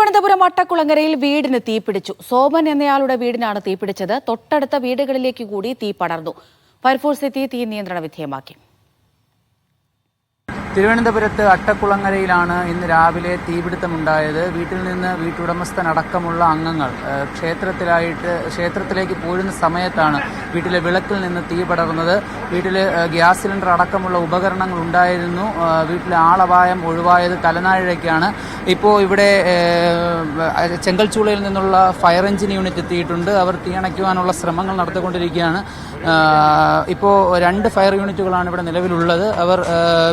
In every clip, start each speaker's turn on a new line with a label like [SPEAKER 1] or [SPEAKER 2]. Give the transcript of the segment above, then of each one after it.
[SPEAKER 1] തിരുവനന്തപുരം അട്ടക്കുളങ്ങരയിൽ വീടിന് തീപിടിച്ചു. സോമൻ എന്നയാളുടെ വീടിനാണ് തീപിടിച്ചത്. തൊട്ടടുത്ത വീടുകളിലേക്ക് കൂടി തീ പടർന്നു. ഫയർഫോഴ്സ് എത്തി തീ നിയന്ത്രണ വിധേയമാക്കി.
[SPEAKER 2] തിരുവനന്തപുരത്ത് അട്ടക്കുളങ്ങരയിലാണ് ഇന്ന് രാവിലെ തീപിടുത്തമുണ്ടായത്. വീട്ടിൽ നിന്ന് വീട്ടുടമസ്ഥനടക്കമുള്ള അംഗങ്ങൾ ക്ഷേത്രത്തിലായിട്ട് ക്ഷേത്രത്തിലേക്ക് പോരുന്ന സമയത്താണ് വീട്ടിലെ വിളക്കിൽ നിന്ന് തീ പടർന്നത്. വീട്ടിൽ ഗ്യാസ് സിലിണ്ടർ അടക്കമുള്ള ഉപകരണങ്ങൾ ഉണ്ടായിരുന്നു വീട്ടിലെ ആളപായം ഒഴിവായത് തലനാഴിഴയ്ക്കാണ്. ഇപ്പോൾ ഇവിടെ ചെങ്കൽച്ചൂളയിൽ നിന്നുള്ള ഫയർ എഞ്ചിൻ യൂണിറ്റ് എത്തിയിട്ടുണ്ട്. അവർ തീ അണയ്ക്കുവാനുള്ള ശ്രമങ്ങൾ നടത്തിക്കൊണ്ടിരിക്കുകയാണ്. ഇപ്പോൾ രണ്ട് ഫയർ യൂണിറ്റുകളാണ് ഇവിടെ നിലവിലുള്ളത്. അവർ ആഹ്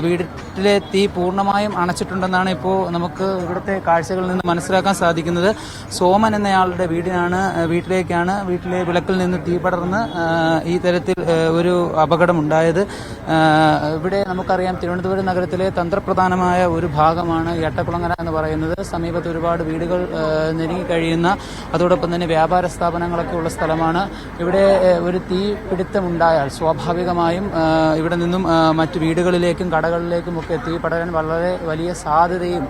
[SPEAKER 2] വീട്ടിലെ തീ പൂർണമായും അണച്ചിട്ടുണ്ടെന്നാണ് ഇപ്പോൾ നമുക്ക് ഇവിടുത്തെ കാഴ്ചകളിൽ നിന്ന് മനസ്സിലാക്കാൻ സാധിക്കുന്നത്. സോമൻ എന്നയാളുടെ വീടിനാണ് വീട്ടിലേക്കാണ് വീട്ടിലെ വിളക്കിൽ നിന്ന് തീ പടർന്ന് ഈ തരത്തിൽ ഒരു അപകടമുണ്ടായത്. ഇവിടെ നമുക്കറിയാം തിരുവനന്തപുരം നഗരത്തിലെ തന്ത്രപ്രധാനമായ ഒരു ഭാഗമാണ് എട്ടക്കുളങ്ങര എന്ന് പറയുന്നത്. സമീപത്ത് ഒരുപാട് വീടുകൾ കഴിയുന്ന അതോടൊപ്പം തന്നെ വ്യാപാര സ്ഥാപനങ്ങളൊക്കെ ഉള്ള സ്ഥലമാണ്. ഇവിടെ ഒരു തീ പിടുത്തമുണ്ടായാൽ സ്വാഭാവികമായും ഇവിടെ നിന്നും മറ്റു വീടുകളിലേക്കും കടകളിലേക്കും ഒക്കെ എത്തിപ്പെടാൻ വളരെ വലിയ സാധ്യതയും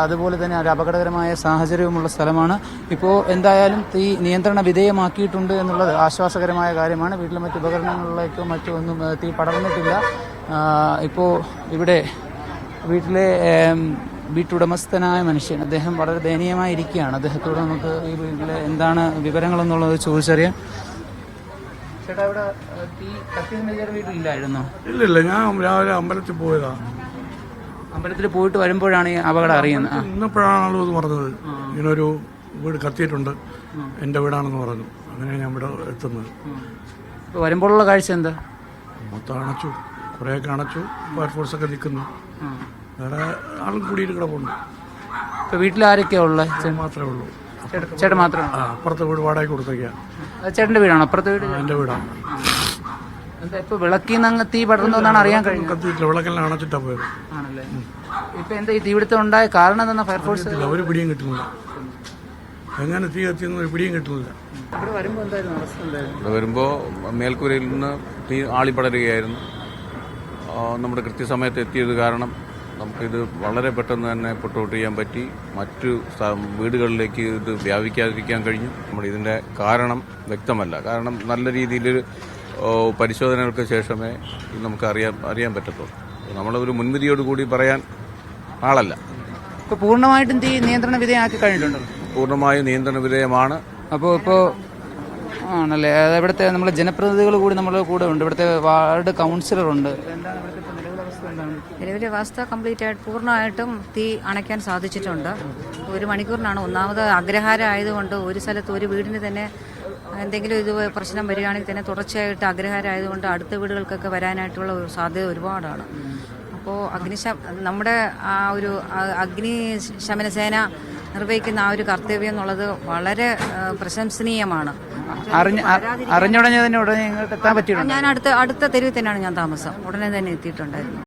[SPEAKER 2] അതുപോലെ തന്നെ ഒരു അപകടകരമായ സാഹചര്യവുമുള്ള സ്ഥലമാണ്. ഇപ്പോൾ എന്തായാലും തീ നിയന്ത്രണ വിധേയമാക്കിയിട്ടുണ്ട് എന്നുള്ളത് ആശ്വാസകരമായ കാര്യമാണ്. വീട്ടിലെ മറ്റു ഉപകരണങ്ങളിലേക്കോ മറ്റോ ഒന്നും തീ പടർന്നിട്ടില്ല. ഇപ്പോൾ ഇവിടെ വീട്ടിലെ വീട്ടുടമസ്ഥനായ മനുഷ്യൻ അദ്ദേഹം വളരെ ദയനീയമായി ഇരിക്കുകയാണ് അദ്ദേഹത്തോട് നമുക്ക് ഈ വീട്ടിലെ എന്താണ് വിവരങ്ങളെന്നുള്ളത് ചോദിച്ചറിയാം ചേട്ടാ ഇവിടെ തീ കത്തിയ വീട്ടിലില്ലായിരുന്നോ
[SPEAKER 3] ഇല്ലില്ല ഞാൻ രാവിലെ അമ്പലത്തിൽ പോയതാ.
[SPEAKER 2] അമ്പലത്തിൽ പോയിട്ട് വരുമ്പോഴാണ് ഈ അപകടം അറിയുന്നത്.
[SPEAKER 3] ഇന്നപ്പോഴാണല്ലോ ഇത് പറഞ്ഞത്. ഇങ്ങനൊരു വീട് കത്തിയിട്ടുണ്ട്. എന്റെ വീടാണെന്ന് പറഞ്ഞു. അങ്ങനെ ഞാൻ ഇവിടെ എത്തുന്നത്.
[SPEAKER 2] വരുമ്പോഴുള്ള കാഴ്ച എന്താ?
[SPEAKER 3] മൊത്തം അണച്ചു. കുറേയൊക്കെ അണച്ചു. ഫയർഫോഴ്സ് ഒക്കെ നിൽക്കുന്നു. വേറെ ആളും കൂടിയിട്ട് കിടപ്പുണ്ട്.
[SPEAKER 2] ഇപ്പൊ വീട്ടിൽ ആരൊക്കെയാ ഉള്ളത്
[SPEAKER 3] മാത്രമേ ഉള്ളൂ.
[SPEAKER 2] ചേട്ടൻ
[SPEAKER 3] മാത്രമേ അപ്പുറത്തെ വീട് വാടകയ്ക്ക് കൊടുത്തേക്കാ.
[SPEAKER 2] ചേട്ടന്റെ വീടാണോ? അപ്പുറത്തെ വീട്
[SPEAKER 3] എന്റെ വീടാണ്
[SPEAKER 2] എന്താ ഇപ്പൊ വിളക്കിൽ നിന്ന് അങ്ങ് തീ പടർന്നതെന്നാണ് അറിയാൻ കഴിഞ്ഞത്
[SPEAKER 3] കത്തിയിട്ടില്ല. വിളക്കെല്ലാം അണച്ചിട്ടാ പോയത്.
[SPEAKER 2] ആണല്ലേ. ഇപ്പൊ എന്താ ഈ തീപിടുത്തം ഉണ്ടായ കാരണം എന്താ ഫയർഫോഴ്സ്?
[SPEAKER 3] ഒരു പിടിയും കിട്ടുന്നില്ല. എങ്ങനെ തീ കത്തിയെന്ന് ഒരു പിടിയും കിട്ടുന്നില്ല.
[SPEAKER 2] ഇവിടെ വരുമ്പോ
[SPEAKER 4] ഇവിടെ വരുമ്പോൾ മേൽക്കൂരയിൽ നിന്ന് തീ ആളിപ്പടരുകയായിരുന്നു. നമ്മുടെ കൃത്യസമയത്ത് എത്തിയത് കാരണം നമുക്കിത് വളരെ പെട്ടെന്ന് തന്നെ പുട്ടൗട്ട് ചെയ്യാൻ പറ്റി. മറ്റു വീടുകളിലേക്ക് ഇത് വ്യാപിക്കാതിരിക്കാൻ കഴിഞ്ഞു. നമ്മൾ ഇതിന്റെ കാരണം വ്യക്തമല്ല. കാരണം നല്ല രീതിയിൽ പരിശോധനകൾക്ക് ശേഷമേ ഇത് നമുക്ക് അറിയാൻ അറിയാൻ പറ്റത്തുള്ളൂ. നമ്മളൊരു മുൻവിധിയോട് കൂടി പറയാൻ ആളല്ല.
[SPEAKER 2] പൂർണമായിട്ടും തീ നിയന്ത്രണ വിധേയമാക്കി കഴിഞ്ഞിട്ടുണ്ടോ?
[SPEAKER 4] പൂർണമായും നിയന്ത്രണ വിധേയമാണ്.
[SPEAKER 2] അപ്പോൾ ഇപ്പോൾ ആണല്ലേ? ഇവിടുത്തെ നമ്മുടെ ജനപ്രതിനിധികൾ കൂടി നമ്മുടെ കൂടെ ഉണ്ട്. ഇവിടുത്തെ വാർഡ് കൗൺസിലർ ഉണ്ട് എന്താണ് ഇവിടുത്തെ നിലവിലെ അവസ്ഥ
[SPEAKER 5] കംപ്ലീറ്റ് ആയിട്ട് പൂർണമായിട്ടും തീ അണയ്ക്കാൻ സാധിച്ചിട്ടുണ്ട്. ഒരു മണിക്കൂറിനാണ് ഒന്നാമത് അഗ്രഹാരം ആയതുകൊണ്ട് ഒരു സ്ഥലത്ത് ഒരു വീടിന് തന്നെ എന്തെങ്കിലും ഇത് പ്രശ്നം വരികയാണെങ്കിൽ തന്നെ തുടർച്ചയായിട്ട് അഗ്രഹാരം ആയതുകൊണ്ട് അടുത്ത വീടുകൾക്കൊക്കെ വരാനായിട്ടുള്ള സാധ്യത ഒരുപാടാണ്. അപ്പോൾ അഗ്നിശ നമ്മുടെ ആ ഒരു അഗ്നിശമന അഗ്നി ശമന സേന നിർവഹിക്കുന്ന ആ ഒരു കർത്തവ്യം എന്നുള്ളത് വളരെ പ്രശംസനീയമാണ്.
[SPEAKER 2] അറിഞ്ഞ അറിഞ്ഞുടനെ തന്നെ ഉടനെ ഇങ്ങോട്ട് എത്താൻ പറ്റിയിട്ടുണ്ട്?
[SPEAKER 5] ഞാൻ അടുത്ത അടുത്ത തെരുവിൽ തന്നെയാണ് ഞാൻ താമസം. ഉടനെ തന്നെ എത്തിയിട്ടുണ്ടായിരുന്നു.